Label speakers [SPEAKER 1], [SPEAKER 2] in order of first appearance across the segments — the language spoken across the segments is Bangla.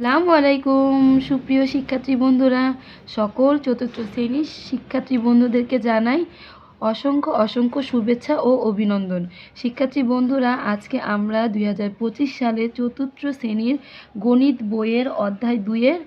[SPEAKER 1] আসসালামু আলাইকুম, সুপ্রিয় শিক্ষার্থী বন্ধুরা। সকল চতুর্থ শ্রেণির শিক্ষার্থী বন্ধুদেরকে জানাই অসংখ্য অসংখ্য শুভেচ্ছা ও অভিনন্দন। শিক্ষার্থী বন্ধুরা, আজকে আমরা দু হাজার পঁচিশ সালে চতুর্থ শ্রেণির গণিত বইয়ের অধ্যায় দুইয়ের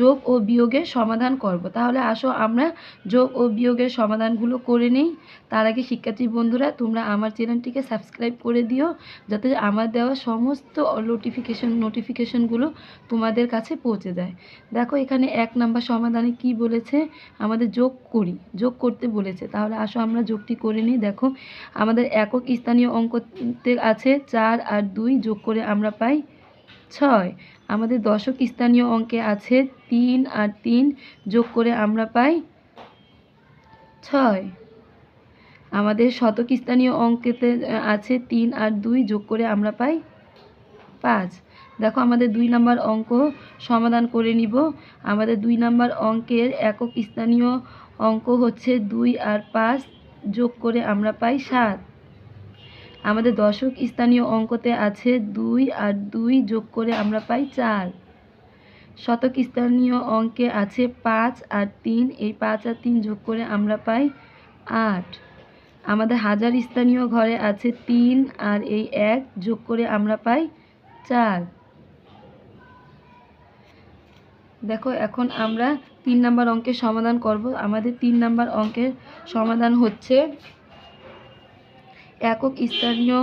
[SPEAKER 1] যোগ ও বিয়োগের সমাধান করব। তাহলে আসো, আমরা যোগ ও বিয়োগের সমাধানগুলো করে নিই। তার আগে শিক্ষার্থী বন্ধুরা, তোমরা আমার চ্যানেলটিকে সাবস্ক্রাইব করে দিও, যাতে আমার দেওয়া সমস্ত নোটিফিকেশন নোটিফিকেশনগুলো তোমাদের কাছে পৌঁছে যায়। দেখো, এখানে এক নাম্বার সমাধানে কি বলেছে? আমাদের যোগ করি, যোগ করতে বলেছে। তাহলে আসো, আমরা যোগটি করে নিই। দেখো, আমাদের একক স্থানীয় অঙ্কতে আছে, চার আর দুই যোগ করে আমরা পাই ছয়। আমাদের দশক স্থানীয় অঙ্কে আছে তিন আর তিন যোগ করে আমরা পাই ছয়। আমাদের শতক স্থানীয় অঙ্কেতে আছে তিন আর দুই যোগ করে আমরা পাই পাঁচ। দেখো আমাদের দুই নাম্বার অঙ্ক সমাধান করে নিব। আমাদের দুই নাম্বার অঙ্কের একক স্থানীয় অঙ্ক হচ্ছে দুই আর পাঁচ যোগ করে আমরা পাই সাত। আমাদের দশক স্থানীয় অঙ্কতে আছে দুই আর দুই যোগ করে আমরা পাই চার। শতক স্থানীয় অঙ্কে আছে পাঁচ আর তিন, এই পাঁচ আর তিন যোগ করে আমরা পাই আট। আমাদের হাজার স্থানীয় ঘরে আছে তিন আর এই এক যোগ করে আমরা পাই চার। দেখো, এখন আমরা তিন নাম্বার অঙ্কের সমাধান করব। আমাদের তিন নাম্বার অঙ্কের সমাধান হচ্ছে একক স্থানীয়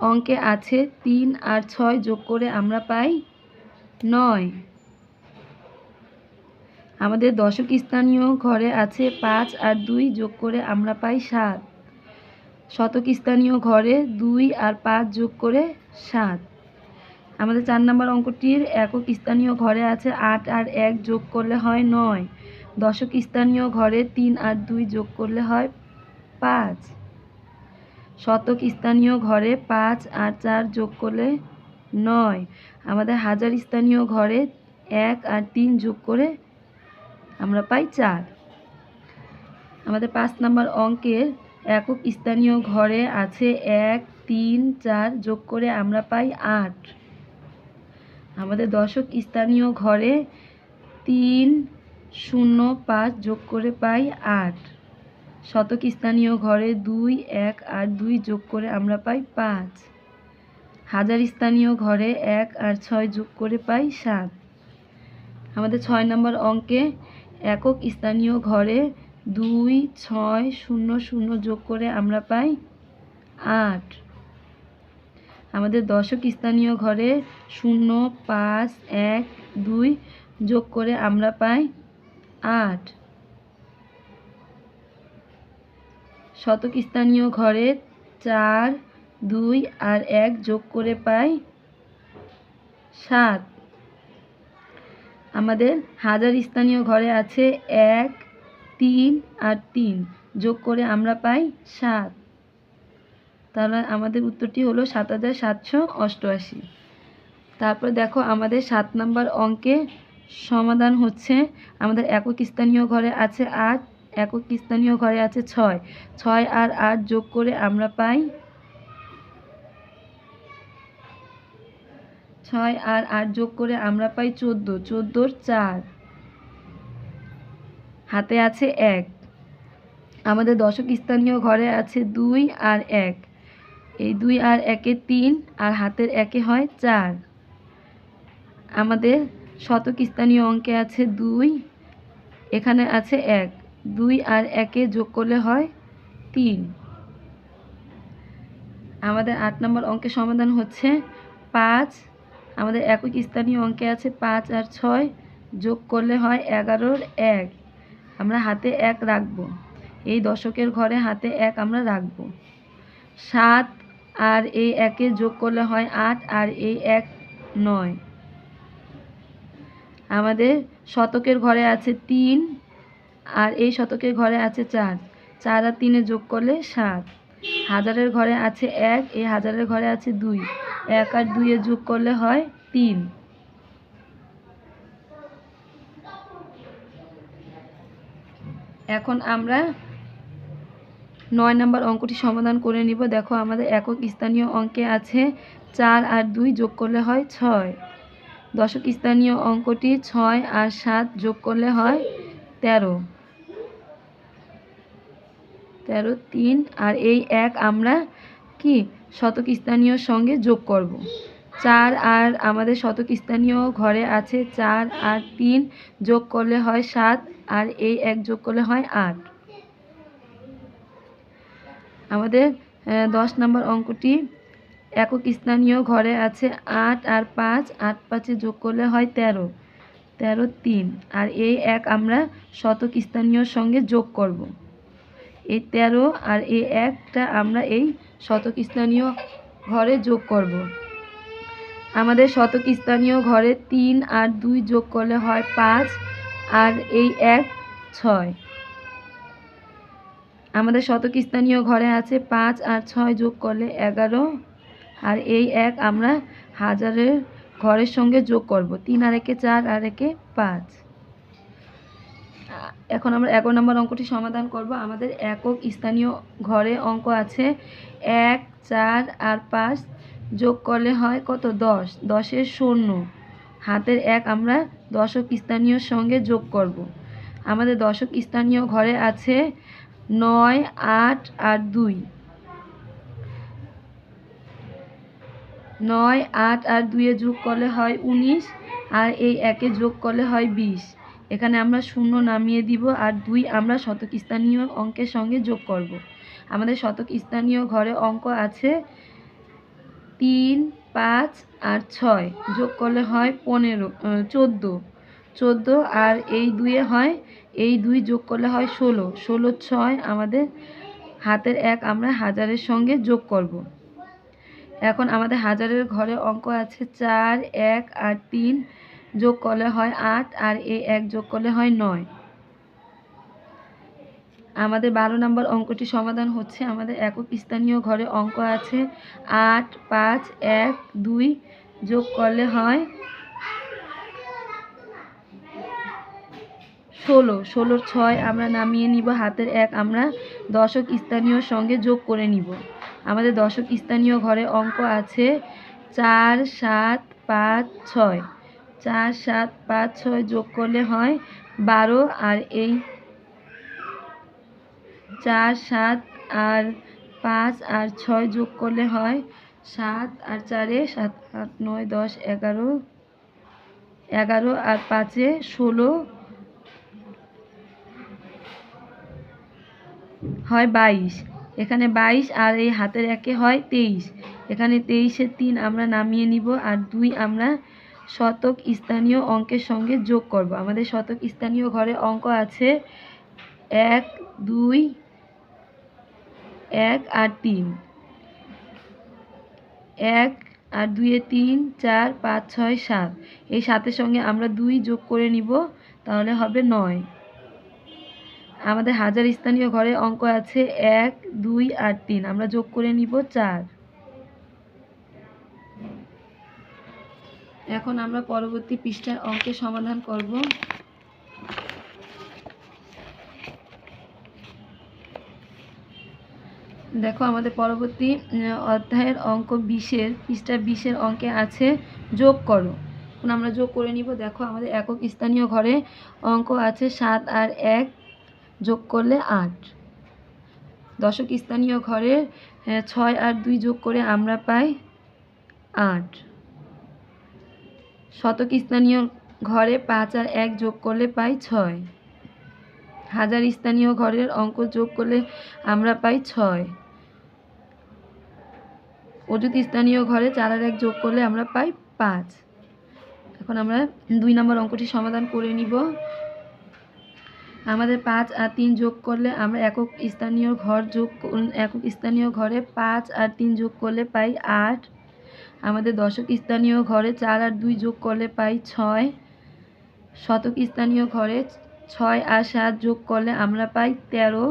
[SPEAKER 1] অঙ্কে আছে তিন আর ছয় যোগ করে আমরা পাই নয়। আমাদের দশক স্থানীয় ঘরে আছে পাঁচ আর দুই যোগ করে আমরা পাই সাত। শতক স্থানীয় ঘরে দুই আর পাঁচ যোগ করে সাত। আমাদের চার নম্বর অঙ্কটির একক স্থানীয় ঘরে আছে আট আর এক যোগ করলে হয় নয়। দশক স্থানীয় ঘরে তিন আর দুই যোগ করলে হয় পাঁচ। শতক স্থানীয় ঘরে পাঁচ আর চার যোগ করলে নয়। আমাদের হাজার স্থানীয় ঘরে এক আর তিন যোগ করে আমরা পাই চার। আমাদের পাঁচ নাম্বার অঙ্কের একক স্থানীয় ঘরে আছে এক, তিন, চার যোগ করে আমরা পাই আট। আমাদের দশক স্থানীয় ঘরে তিন, শূন্য, পাঁচ যোগ করে পাই আট। শতক স্থানীয় ঘরে দুই, এক আর দুই যোগ করে আমরা পাই পাঁচ। হাজার স্থানীয় ঘরে এক আর ছয় যোগ করে পাই সাত। আমাদের ছয় নম্বর অঙ্কে একক স্থানীয় ঘরে দুই, ছয়, শূন্য শূন্য যোগ করে আমরা পাই আট। আমাদের দশক স্থানীয় ঘরে শূন্য, পাঁচ, এক, দুই যোগ করে আমরা পাই আট। শতক স্থানীয় ঘরে চার, দুই আর এক যোগ করে পাই সাত। আমাদের হাজার স্থানীয় ঘরে আছে এক, তিন আর তিন যোগ করে আমরা পাই সাত। তাহলে আমাদের উত্তরটি হলো সাত হাজার সাতশো অষ্টআশি। তারপর দেখো আমাদের সাত নাম্বার অঙ্কে সমাধান হচ্ছে। আমাদের একক স্থানীয় ঘরে আছে আট একক স্থানীয় ঘরে আছে ছয়। ছয় আর আট যোগ করে আমরা পাই ছয় আর আট যোগ করে আমরা পাই চোদ্দ। চোদ্দোর চার। হাতে আছে এক। আমাদের দশক স্থানীয় ঘরে আছে দুই আর এক। এই দুই আর একে তিন আর হাতের একে হয় চার। আমাদের শতক স্থানীয় অঙ্কে আছে দুই। এখানে আছে এক। দুই আর একে যোগ করলে হয় তিন। আমাদের আট নম্বর অঙ্কের সমাধান হচ্ছে পাঁচ। আমাদের একক স্থানীয় অঙ্কে আছে পাঁচ আর ছয় যোগ করলে হয় এগারোর এক। আমরা হাতে এক রাখব। এই দশকের ঘরে হাতে এক আমরা রাখব। সাত আর এই একে যোগ করলে হয় আট আর এই এক নয়। আমাদের শতকের ঘরে আছে তিন আর এই শতকের ঘরে আছে চার। চার আর তিনে যোগ করলে সাত। হাজারের ঘরে আছে এক, এই হাজারের ঘরে আছে দুই। এক আর দুইয়ে যোগ করলে হয় তিন। এখন আমরা নয় নম্বর অঙ্কটি সমাধান করে নিব। দেখো আমাদের একক স্থানীয় অঙ্কে আছে চার আর দুই যোগ করলে হয় ছয়। দশক স্থানীয় অঙ্কটি ছয় আর সাত যোগ করলে হয় তেরো। তেরো, তিন, আর এই এক আমরা কি শতক স্থানীয় সঙ্গে যোগ করব। চার, আর আমাদের শতক স্থানীয় ঘরে আছে চার, আর তিন যোগ করলে হয় সাত, আর এই এক যোগ করলে হয় আট। আমাদের দশ নম্বর অঙ্কটি, একক স্থানীয় ঘরে আছে আট, আর পাঁচ, আট পাঁচে যোগ করলে হয় তেরো তেরো, তিন, আর এই এক আমরা শতক স্থানীয়র সঙ্গে যোগ করব। এই তেরো আর এই একটা আমরা এই শতক স্থানীয় ঘরে যোগ করব। আমাদের শতক স্থানীয় ঘরে তিন আর দুই যোগ করলে হয় পাঁচ আর এই এক ছয়। আমাদের শতক স্থানীয় ঘরে আছে পাঁচ আর ছয় যোগ করলে এগারো আর এই এক আমরা হাজারের ঘরের সঙ্গে যোগ করব। তিন আর একে চার আর একে পাঁচ। এখন আমরা এগারো নম্বর অঙ্কটি সমাধান করব। আমাদের একক স্থানীয় ঘরে অঙ্ক আছে এক, চার আর পাঁচ যোগ করলে হয় কত? দশ। দশের শূন্য। হাতের এক আমরা দশক স্থানীয় সঙ্গে যোগ করব। আমাদের দশক স্থানীয় ঘরে আছে নয়, আট আর দুই। নয়, আট আর দুইয়ে যোগ করলে হয় উনিশ আর এই একে যোগ করলে হয় বিশ। এখানে আমরা শূন্য নামিয়ে দিব আর দুই আমরা শতক স্থানীয় অঙ্কের সঙ্গে যোগ করব। আমাদের শতক স্থানীয় ঘরে অঙ্ক আছে তিন, পাঁচ আর ছয়। যোগ করলে হয় পনেরো চোদ্দ। চোদ্দ আর এই দুইয়ে হয়, এই দুই যোগ করলে হয় ষোলো। ষোলো, ছয় আমাদের হাতের এক আমরা হাজারের সঙ্গে যোগ করব। এখন আমাদের হাজারের ঘরে অঙ্ক আছে চার, এক আর তিন। যোগ করলে হয় আট আর এই এক যোগ করলে হয় নয়। আমাদের বারো নম্বর অঙ্কটি সমাধান হচ্ছে, আমাদের একক স্থানীয় ঘরে অঙ্ক আছে। আট, পাঁচ, এক, দুই যোগ করলে হয় ষোলো। ষোলোর ছয় আমরা নামিয়ে নিব, হাতের এক আমরা দশক স্থানীয় সঙ্গে যোগ করে নিব। আমাদের দশক স্থানীয় ঘরে অঙ্ক আছে চার, সাত, পাঁচ, ছয়। চার, সাত, পাঁচ, ছয় যোগ করলে হয় বারো। আর এই চার, সাত, আর পাঁচ আর ছয় যোগ করলে হয় সাত। আর চারে সাত, আট, নয়, দশ, এগারো এগারো আর পাঁচে ষোলো হয় বাইশ। এখানে বাইশ আর এই হাতের একে হয় তেইশ। এখানে তেইশের তিন আমরা নামিয়ে নিব আর দুই আমরা শতক স্থানীয় অঙ্কের সঙ্গে যোগ করব। আমাদের শতক স্থানীয় ঘরে অঙ্ক আছে এক, দুই, এক আর তিন। এক আর দুইয়ে তিন, চার, পাঁচ, ছয়, সাত। এই সাতের সঙ্গে আমরা দুই যোগ করে নিব, তাহলে হবে নয়। আমাদের হাজার স্থানীয় ঘরে অঙ্ক আছে এক, দুই আর তিন। আমরা যোগ করে নিব চার। এখন আমরা পরবর্তী পৃষ্ঠার অঙ্কের সমাধান করব। দেখো আমাদের পরবর্তী অধ্যায়ের অঙ্ক বিশের পৃষ্ঠা বিশের অঙ্কে আছে, যোগ করো। এখন আমরা যোগ করে নিব। দেখো আমাদের একক স্থানীয় ঘরে অঙ্ক আছে সাত আর এক যোগ করলে আট। দশক স্থানীয় ঘরে ছয় আর দুই যোগ করে আমরা পাই আট। শতক স্থানীয় ঘরে পাঁচ আর এক যোগ করলে পাই ছয়। হাজার স্থানীয় ঘরের অঙ্ক যোগ করলে আমরা পাই ছয়। অযুত স্থানীয় ঘরে চার আর এক যোগ করলে আমরা পাই পাঁচ। এখন আমরা দুই নম্বর অঙ্কটি সমাধান করে নিব। আমাদের পাঁচ আর তিন যোগ করলে আমরা একক স্থানীয় ঘর যোগ একক স্থানীয় ঘরে পাঁচ আর তিন যোগ করলে পাই আট। আমাদের দশক স্থানীয় ঘরে চার আর দুই যোগ করলে পাই ছয়। শতক স্থানীয় ঘরে ছয় আর সাত যোগ করলে আমরা পাই তেরো।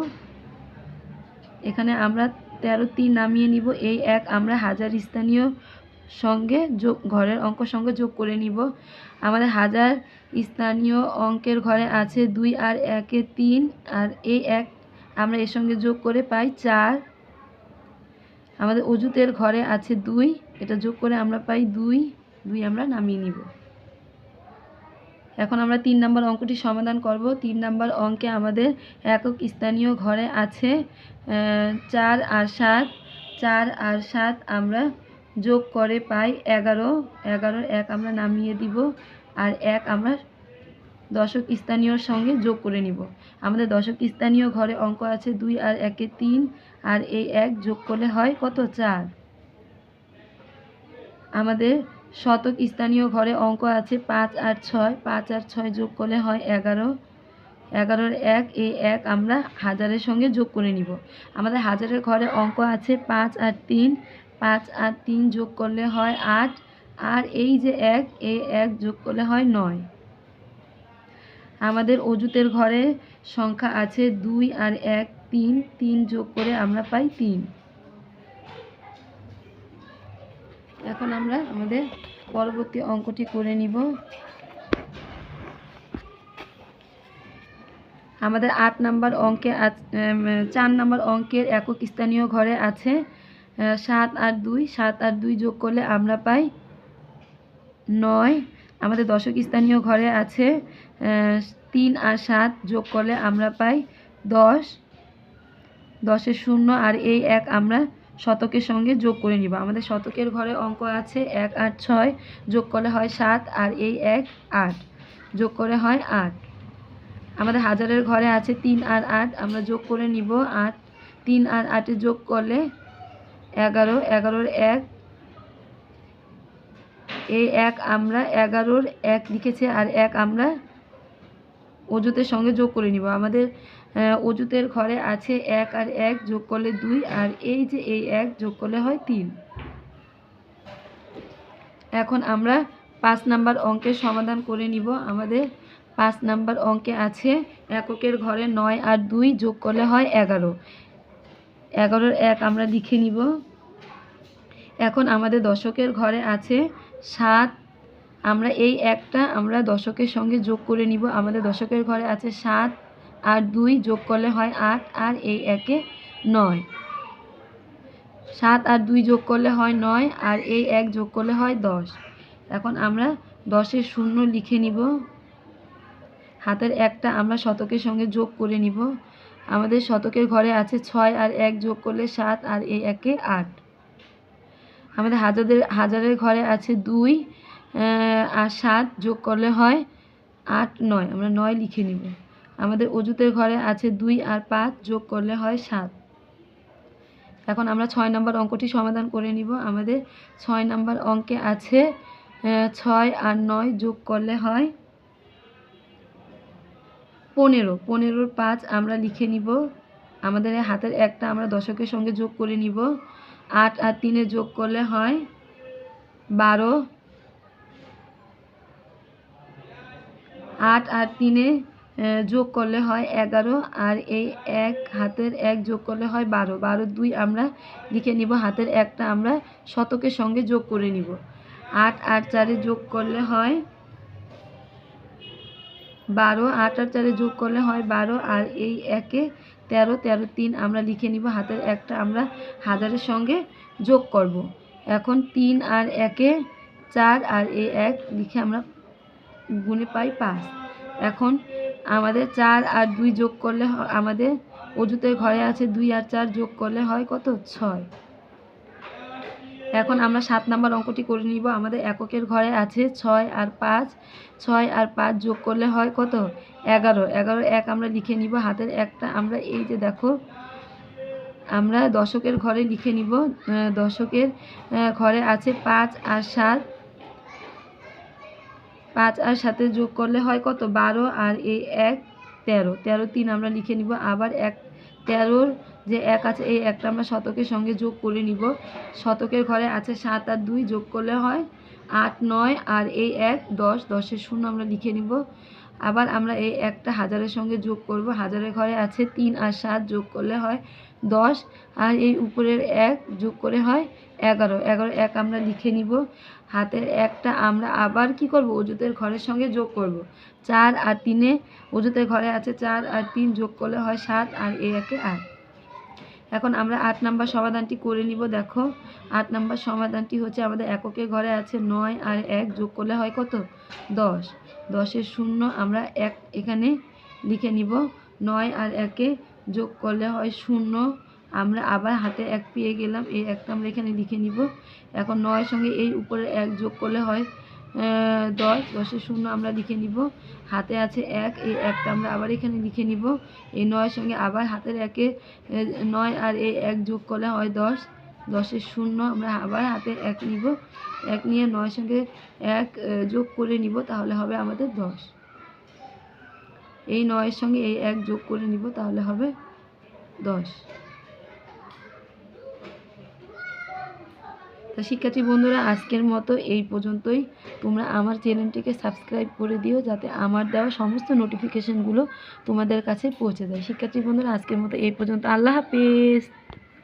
[SPEAKER 1] এখানে আমরা তেরো তিন নামিয়ে নিব। এই এক আমরা হাজার স্থানীয় সঙ্গে যোগ, ঘরের অঙ্ক সঙ্গে যোগ করে নিব। আমাদের হাজার স্থানীয় অঙ্কের ঘরে আছে দুই আর একে তিন। আর এই এক আমরা এর সঙ্গে যোগ করে পাই চার। আমাদের অজুতের ঘরে আছে দুই, এটা যোগ করে আমরা পাই দুই দুই আমরা নামিয়ে নিব। এখন আমরা তিন নম্বর অঙ্কটি সমাধান করব। তিন নম্বর অঙ্কে আমাদের একক স্থানীয় ঘরে আছে চার আর সাত, চার আর সাত আমরা যোগ করে পাই এগারো, এগারোর এক আমরা নামিয়ে দিব আর এক আমরা দশক স্থানীয়র সঙ্গে যোগ করে নিব। আমাদের দশক স্থানীয় ঘরে অঙ্ক আছে দুই আর একে তিন আর এই এক যোগ করলে হয় কত? চার। আমাদের শতক স্থানীয় ঘরে অঙ্ক আছে পাঁচ আর ছয়। পাঁচ আর ছয় যোগ করলে হয় এগারো। এগারোর এক, এই এক আমরা হাজারের সঙ্গে যোগ করে নিব। আমাদের হাজারের ঘরে অঙ্ক আছে পাঁচ আর তিন। পাঁচ আর তিন যোগ করলে হয় আট। আর এই যে এক, এই এক যোগ করলে হয় নয়। আমাদের অজুতের ঘরে সংখ্যা আছে দুই আর এক তিন তিন যোগ করে আমরা পাই তিন। এখন আমরা আমাদের পরবর্তী অঙ্কটি করে নিব। আমাদের আট নাম্বার অঙ্কে চার নাম্বার অঙ্কের একক স্থানীয় ঘরে আছে সাত আর দুই, সাত আর দুই যোগ করলে আমরা পাই নয়। আমাদের দশক স্থানীয় ঘরে আছে তিন আর সাত যোগ করলে আমরা পাই দশ। দশের শূন্য আর এই এক আমরা শতকের সঙ্গে যোগ করে নিব। আমাদের শতকের ঘরে অঙ্ক আছে এক, আট, ছয়, যোগ করলে হয় সাত আর এই এক, আট, যোগ করে হয় আট। আমাদের হাজারের ঘরে আছে তিন আর আট, আমরা যোগ করে নিব আট। তিন আর আটে যোগ করলে এগারো, এগারোর এক, এই এক আমরা এগারোর এক লিখেছে আর এক আমরা অজুতের সঙ্গে যোগ করে নিব। আমাদের অজুতের ঘরে আছে এক আর এক যোগ করলে দুই, আর এই যে এই এক যোগ করলে হয় তিন। এখন আমরা পাঁচ নাম্বার অঙ্কের সমাধান করে নিব। আমাদের পাঁচ নাম্বার অঙ্কে আছে এককের ঘরে নয় আর দুই যোগ করলে হয় এগারো। এগারোর এক আমরা লিখে নিব। এখন আমাদের দশকের ঘরে আছে সাত। আমরা এই একটা আমরা দশকের সঙ্গে যোগ করে নিব। আমাদের দশকের ঘরে আছে সাত আর দুই যোগ করলে হয় আট, আর এই একে নয়। সাত আর দুই যোগ করলে হয় নয়, আর এই এক যোগ করলে হয় দশ। এখন আমরা দশের শূন্য লিখে নিব। হাতের একটা আমরা শতকের সঙ্গে যোগ করে নিব। আমাদের শতকের ঘরে আছে ছয় আর এক যোগ করলে সাত, আর এই একে আট। আমাদের হাজারের হাজারের ঘরে আছে দুই আর সাত যোগ করলে হয় আট, নয়। আমরা নয় লিখে নিব। আমাদের অজুতের ঘরে আছে দুই আর পাঁচ যোগ করলে হয় সাত। এখন আমরা ছয় নম্বর অঙ্কটি সমাধান করে নিব। আমাদের ছয় নম্বর অঙ্কে আছে ছয় আর নয় যোগ করলে হয় পনেরো। পনেরোর পাঁচ আমরা লিখে নিব। আমাদের হাতের একটা আমরা দশকের সঙ্গে যোগ করে নিব। আট আর তিনে যোগ করলে হয় বারো। আট আর তিনে যোগ করলে হয় এগারো আর এই এক হাতের এক যোগ করলে হয় বারো। বারো দুই আমরা লিখে নিব, হাতের একটা আমরা শতকের সঙ্গে যোগ করে নিব। আট আর চারে যোগ করলে হয় বারো। আট আর চারে যোগ করলে হয় বারো আর এই একে তেরো। তেরো তিন আমরা লিখে নিব, হাতের একটা আমরা হাজারের সঙ্গে যোগ করব। এখন তিন আর একে চার আর এই এক লিখে আমরা গুণে পাই পাঁচ। এখন আমাদের চার আর দুই যোগ করলে আমাদের অজুতের ঘরে আছে দুই আর চার যোগ করলে হয় কত? ছয়। এখন আমরা সাত নাম্বার অঙ্কটি করে নিব। আমাদের এককের ঘরে আছে ছয় আর পাঁচ। ছয় আর পাঁচ যোগ করলে হয় কত? এগারো। এগারো এক আমরা লিখে নিব। হাতের একটা আমরা এই যে দেখো, আমরা দশকের ঘরে লিখে নিব। দশকের ঘরে আছে পাঁচ আর সাত। পাঁচ আর সাথে যোগ করলে হয় কত? বারো আর এই এক, তেরো। তেরো তিন আমরা লিখে নিব। আবার এক, তেরোর যে এক আছে, এই একটা আমরা শতকের সঙ্গে যোগ করে নিব। শতকের ঘরে আছে সাত আর দুই, যোগ করলে হয় আট, নয় আর এই এক, দশ। দশের শূন্য আমরা লিখে নিব। আবার আমরা এই একটা হাজারের সঙ্গে যোগ করব। হাজারের ঘরে আছে তিন আর সাত, যোগ করলে হয় দশ। আর এই উপরের এক যোগ করে হয় এগারো। এগারো, এক আমরা লিখে নিব। হাতের একটা আমরা আবার কি করব? অজুতের ঘরের সঙ্গে যোগ করব। চার আর তিনে অজুতের ঘরে আছে চার আর তিন যোগ করলে হয় সাত আর এ একে আট। এখন আমরা আট নাম্বার সমাধানটি করে নিব, দেখো। আট নাম্বার সমাধানটি হচ্ছে আমাদের এককের ঘরে আছে নয় আর এক যোগ করলে হয় কত? দশ। দশের শূন্য আমরা এক এখানে লিখে নিব। নয় আর একে যোগ করলে হয় শূন্য। আমরা আবার হাতে এক পেয়ে গেলাম। এই একটা আমরা এখানে লিখে নিব। এখন নয়ের সঙ্গে এই উপরে এক যোগ করলে হয় দশ। দশের শূন্য আমরা লিখে নিব। হাতে আছে এক, এই একটা আমরা আবার এখানে লিখে নিব। এই নয়ের সঙ্গে আবার হাতের একে নয় আর এই এক যোগ করলে হয় দশ। দশের শূন্য আমরা আবার হাতে এক নিব। এক নিয়ে নয়ের সঙ্গে এক যোগ করে নিব, তাহলে হবে আমাদের দশ। এই নয়ের সঙ্গে এই এক যোগ করে নিব, তাহলে হবে দশ। তা শিক্ষার্থী বন্ধুরা, আজকের মতো এই পর্যন্তই। তোমরা আমার চ্যানেলটিকে সাবস্ক্রাইব করে দিও যাতে আমার দেওয়া সমস্ত নোটিফিকেশানগুলো তোমাদের কাছে পৌঁছে যায় শিক্ষার্থী বন্ধুরা, আজকের মতো এই পর্যন্ত। আল্লাহ হাফেজ।